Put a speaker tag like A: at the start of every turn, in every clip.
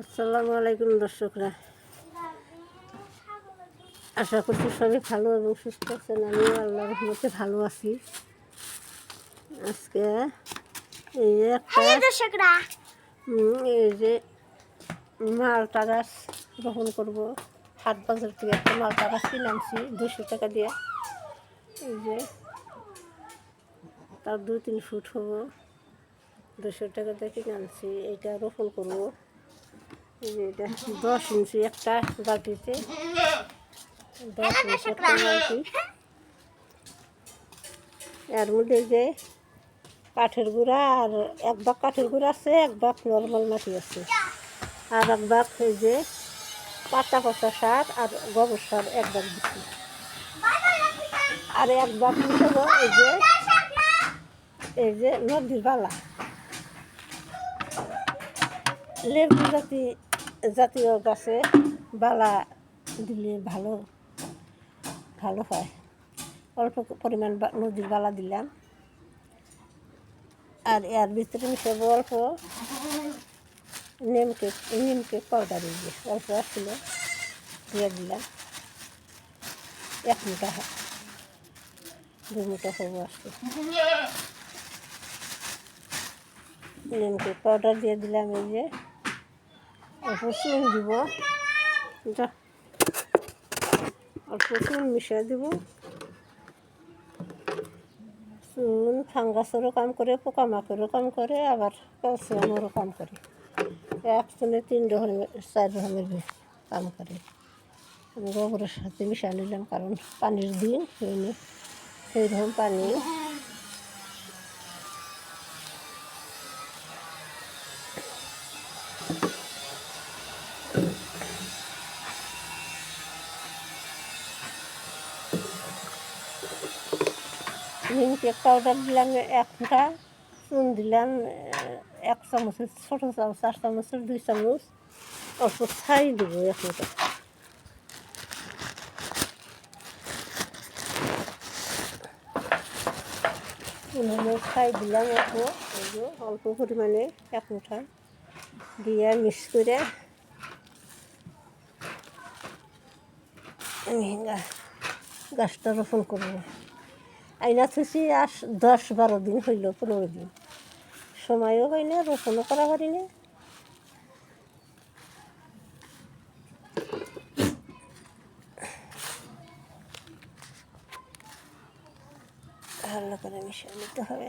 A: আসসালামু আলাইকুম দর্শকরা। আশা করছি সবাই ভালো এবং সুস্থ আছেন। আমিও আল্লাহ রহমতে ভালো আছি। আজকে এই যে একটা এই যে মালটা গাছ রোপণ করব। হাট বাজার থেকে একটা মালটা গাছ কিনে আনছি দুশো টাকা দিয়ে। এই যে তার দু তিন ফুট হব। দুশো টাকা দিয়ে কিনে আনছি। এইটা রোপণ করব। এটা দশ ইঞ্চি একটা বালতিতে দশ ইঞ্চি একটা এর মধ্যে যে কাঠের গুঁড়া আর এক বাক কাঠের গুঁড়া আছে এক বাক নর্মাল মাটি আছে। আর এক বাক এই যে পাতা পচা সার আর গোবর সার এক বাক দিচ্ছি। আর এক বাক মিশাবো এই যে এই যে নদীর বালা। লেবু জাতি জাতীয় গাছে বালা দিলে ভালো ভালো হয়। অল্প পরিমাণ নদীর বালা দিলাম। আর এর ভিতরে মিশাবো অল্প নিম কেক নিম কেক পাউডার দিয়ে অল্প আসলে দিয়ে দিলাম। এক মুঠা দু মুঠা হব আসলে নিম কেক পাউডার দিয়ে দিলাম এই যে। অল্প দিব। যা। অল্প চুন মিশিয়ে দিব। চুন, ফাঙ্গাসেরও কাম করে, পোকামাকড়েরও কাম করে, আবার ক্যালসিয়ামেরও কাম করে। এক চুনে তিন রকমের, চার রকমের কাম করে। গোবরের সাথে মিশা নিলাম, কারণ পানির দিন সেই রকম পানি কেক পাউডার দিলাম এক ফোঁটা চুন দিলাম এক চামচের ছোটো চামচ চার চামচের দুই চামচ, অল্প ছাই দিব এক ফোঁটা ছাই দিলাম অল্প অল্প পরিমাণে এক মুঠা দিয়ে মিক্স করে আমি গাছটা রোপণ করব। আইনা থুসি আর দশ বারো দিন হইল, পনেরো দিন। সময়ও হয় না, রোপণও করা পারি না। ভালো করে মিশিয়ে নিতে হবে।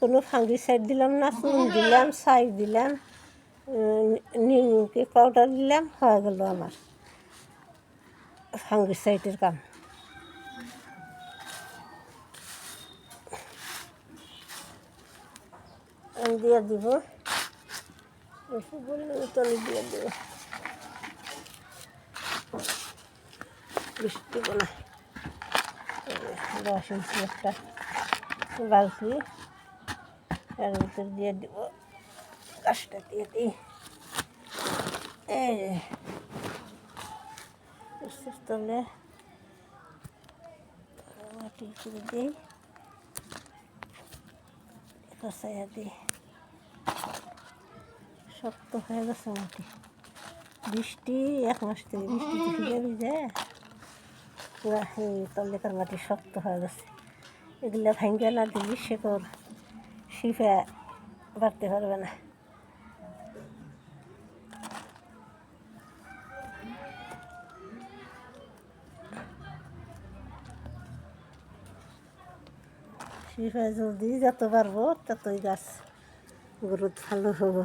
A: কোনো ফাঙ্গি সাইড দিলাম না, চুন দিলাম ছাই দিলাম নিমকি পাউডার দিলাম, হয়ে গেল আমার ফাঙ্গি সাইডের কাম দিয়ে দিব। তলে দিয়ে দেব। বেশি দিব না একটা বালতি এর ভিতর দিয়ে দিব গাছটা দিয়ে দিই এই তলে মাটি করে দিই কাঁচাইয়া দিই শক্ত হয়ে গেছে মাটি বৃষ্টি এক মাস থেকে বৃষ্টি ভিজে ভিজে পুরা এই তলেকার মাটি শক্ত হয়ে গেছে এগুলা ভাঙ্গে না দিলি শেকড় শিফা বাড়তে পারবে না। শিফা জলদি যত পারব ততই গাছ গ্রোথ ভালো হব।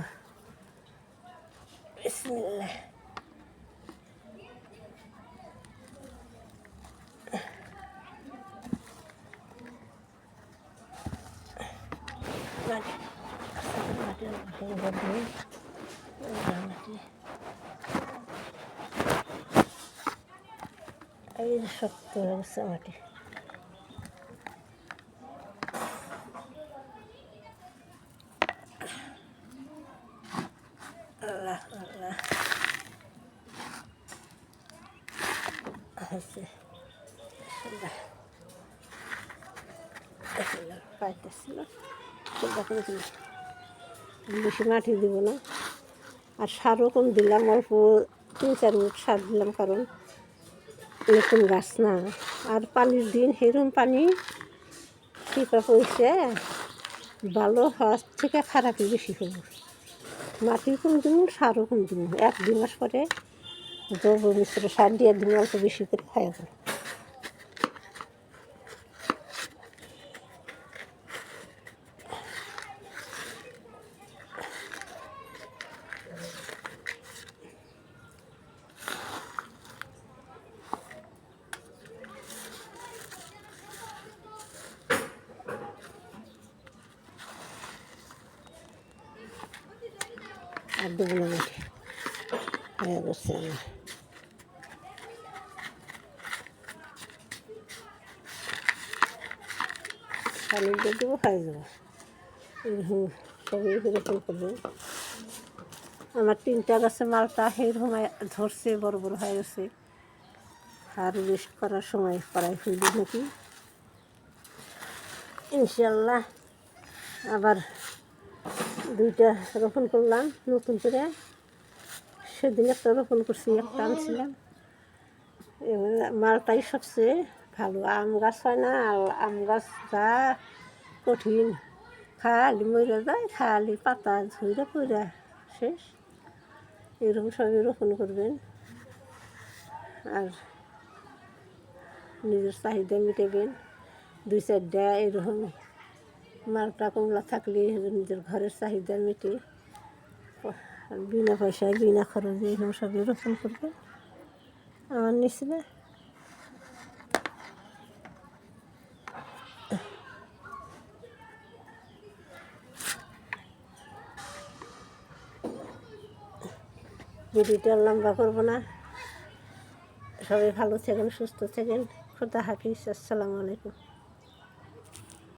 A: মাটি মাটি ভেঙে দিই মাটি এই শক্ত হয়ে মাটি আল্লাহ আল্লাহ। দেখলাম, পাইতেছিল। বেশি মাটি দিব না। আর সারও কম দিলাম, অল্প তিন চার মুঠ সার দিলাম কারণ নতুন গাছ না। আর পানির দিন সেরকম পানি টিপা পড়ছে, ভালো হওয়ার থেকে খারাপই বেশি হব মাটি কম দিব, সারও কম দিব। এক দুই মাস পরে জৈব মিশ্র সার দিয়ে দিন অল্প বেশি করে খাই না মাটি হয়ে গেছে আমার পানি দিয়ে দেবো খাই দেবো এরকম সবই এরকম করব। আমার তিনটা গাছে মালটা সেরকম ধরছে, বড় বড় হয়ে গেছে। হারভেস্ট করার সময় প্রায় হইল নাকি? ইনশাল্লাহ আবার দুইটা রোপণ করলাম নতুন করে। সেদিন একটা রোপণ করছি, একটা আনছিলাম। মালটাই সবচেয়ে ভালো। আম গাছ হয় না, আর আম গাছ যা কঠিন, খালি মরে যায়, খালি পাতা ঝুইরা পড়া শেষ। এরকম সবই রোপণ করবেন। আর নিজের চাহিদা মিটাবেন। দুই চারটা এরকম মালটা কমলা থাকলে নিজের ঘরের চাহিদা মেটে। বিনা পয়সায়, বিনা খরচে এরকম সবই রোপণ করবে। আমার নিচে ভিডিওটা লম্বা করব না। সবাই ভালো থাকেন, সুস্থ থাকেন। খুদা হাফিজ, আসসালামু আলাইকুম।